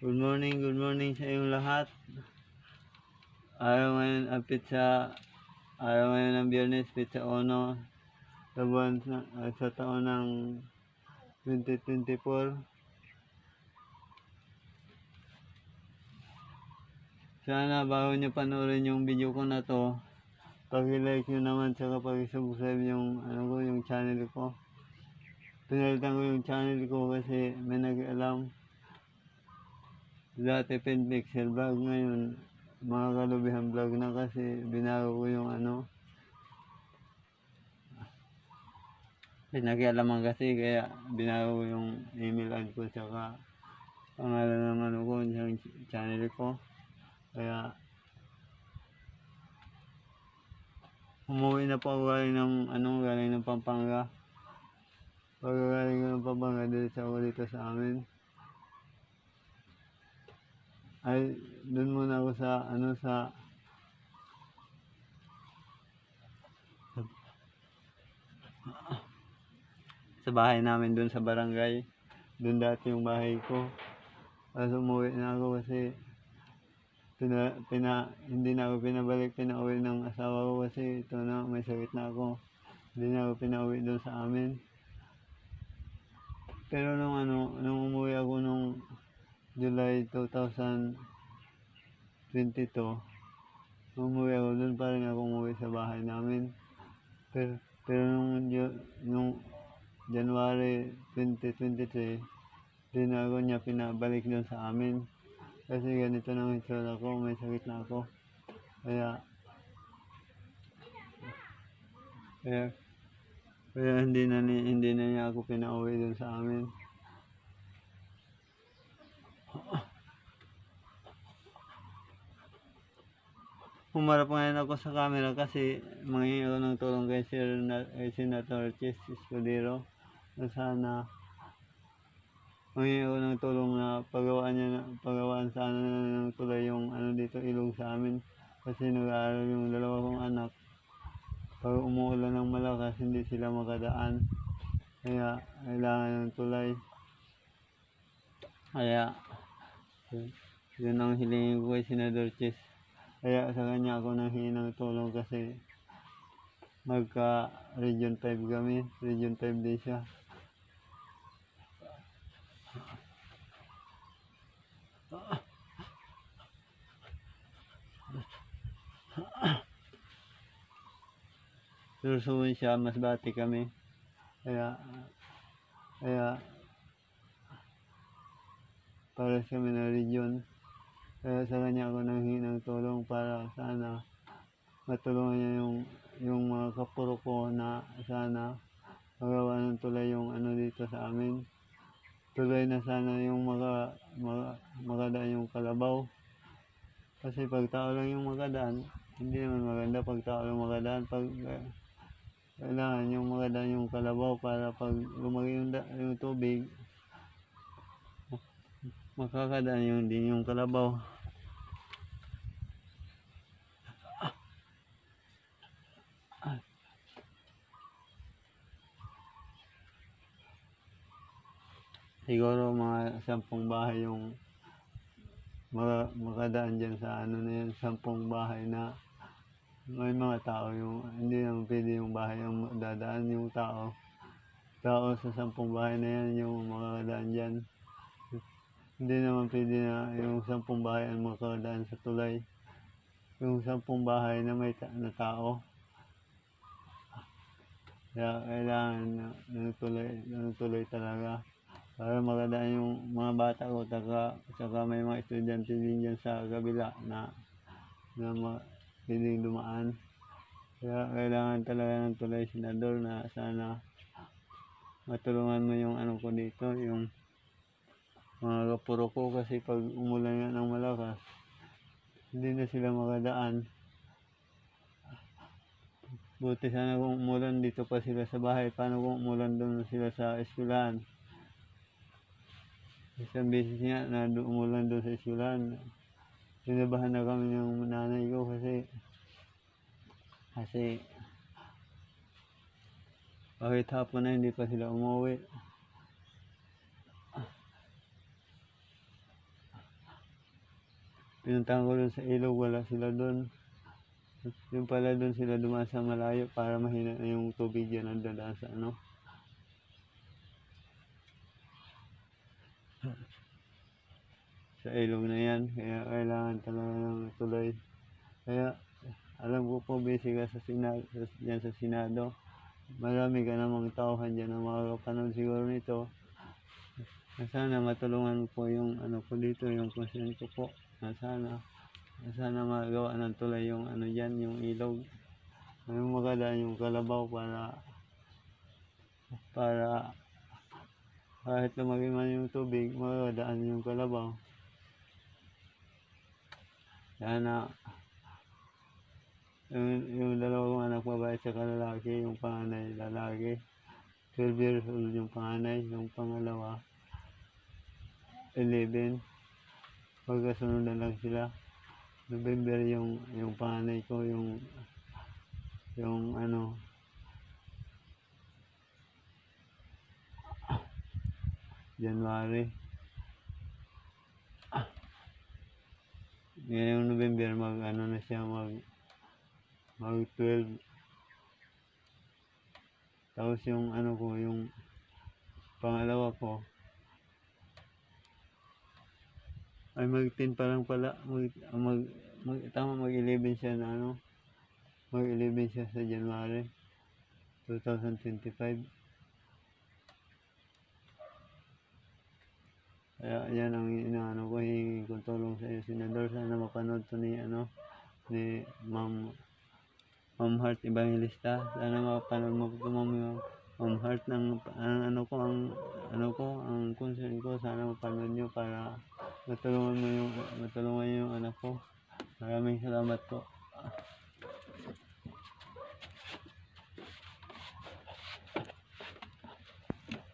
Good morning, good morning sa iyong lahat. Araw ngayon, ang pizza, araw ngayon ng biyernes, pizza ono, sa buwan, sa, ah, sa taon ng 2024. Sana bago nyo panoorin yung video ko na to, pag-like nyo naman saka pag-subscribe yung, ano ko, yung channel ko. Pinalitan ko yung channel ko kasi may nag-alam. Dati Penpixel vlog ngayon, mga kalubihan vlog na kasi binago ko yung ano. Pinakialaman kasi kaya binago ko yung email ad ko tsaka pangalan ng ano ko, yung channel ko. Kaya umuwi na ako galing ng ano, galing ng Pampanga. Pagkagaling ko ng Pampanga dito sa dito sa amin. Ay, doon muna ako sa, ano, sa, sa bahay namin doon sa barangay. Doon dati yung bahay ko. Tapos umuwi na ako kasi pina, pina, hindi na ako pinabalik, pinauwi ng asawa ko kasi ito na, may sakit na ako. Hindi na ako pinauwi doon sa amin. Pero nung ano, nung umuwi ako nung July 2022, umuwi ako doon pa rin ako umuwi sa bahay namin. Pero, pero nung, nung January 2023, di na ako niya pinabalik doon sa amin. Kasi ganito nang itsura ko, may sakit na ako. Kaya, kaya, kaya hindi na, ni, hindi na niya ako pinauwi doon sa amin. Humarap ngayon ako sa camera kasi ako ng tulong kay Sir kay Senator Chis Escudero. Na sana ako ng tulong na pagawaan niya na, pagawaan sana ng tulay yung ano dito ilog sa amin. Kasi nag-aaral yung dalawa kong anak. Pag umuulan ng malakas hindi sila makadaan. Kaya kailangan ng tulay. Kaya yun ang hilingin ko kay Senador Chis kaya sa kanya ako nang ng tulong kasi magka Region 5 kami. Region 5 din siya. Susuwin siya, mas bati kami. Kaya, kaya, para kami na region. Kaya sa kanya ako nang ng tulong para sana matulungan niya yung yung mga kapuro ko na sana magawa ng tulay yung ano dito sa amin. Tulay na sana yung mga, mga makadaan yung kalabaw. Kasi pag tao lang yung makadaan, hindi naman maganda pag tao lang makadaan. Pag eh, kailangan yung makadaan yung kalabaw para pag lumaki yung, yung tubig, makakadaan yung din yung kalabaw. Siguro mga sampung bahay yung maka, makadaan dyan sa ano na yan, sampung bahay na may mga tao yung hindi naman pwede yung bahay ang dadaan yung tao. Tao sa sampung bahay na yan yung makakadaan dyan. Hindi naman pwede na yung sampung bahay ang makakadaan sa tulay. Yung sampung bahay na may ta- na tao. Kaya kailangan na, ng tuloy, ng tuloy talaga. Para makadaan yung mga bata ko, taka, saka may mga estudyante din dyan sa kabila na, na ma, pwedeng dumaan. Kaya kailangan talaga ng tulay senador na sana matulungan mo yung ano ko dito, yung mga kapuro ko kasi pag umulan nga ng malakas, hindi na sila makadaan. Buti sana kung umulan dito pa sila sa bahay. Paano kung umulan doon sila sa eskwelahan? Isang beses nga na umulan doon sa eskwelahan. Sinabahan na kami ng nanay ko kasi kasi bakit hapon na hindi pa sila umuwi? Pinuntahan ko doon sa ilog, wala sila doon. Yung pala doon sila dumaan sa malayo para mahina na yung tubig yan ang dadaan sa ano. Sa ilog na yan, kaya kailangan talaga ng tuloy. Kaya alam ko po busy ka sa Senado, sa, dyan sa Senado. Marami ka namang tauhan dyan na makakapanood siguro nito. Na sana matulungan po yung ano ko dito, yung concern ko po. Na sana, na sana magawa ng tulay yung ano dyan, yung ilog. Yung makadaan yung kalabaw para para kahit lumaki man yung tubig, makadaan yung kalabaw. Sana yung, yung dalawang anak babae sa lalaki, yung panganay lalaki. 12 years old yung panganay, yung pangalawa 11. Pagkasunod na lang sila. November yung yung panganay ko, yung yung ano January. Ngayong November mag ano na siya mag mag 12 tapos yung ano ko yung pangalawa ko ay mag 10 pa lang pala. Mag, mag, mag tama mag 11 siya na ano. Mag 11 siya sa January 2025 kaya yan ang inaano ko hingin kong tulong sa iyo senador. Sana mapanood to ni ano ni ma'am Ma'am Heart Evangelista. Sana mapanood mo po ma'am Ma'am Heart ng ang ano ko ang ano ko ang concern ko sana mapanood niyo para matulungan mo yung matulungan yung anak ko. Maraming salamat po.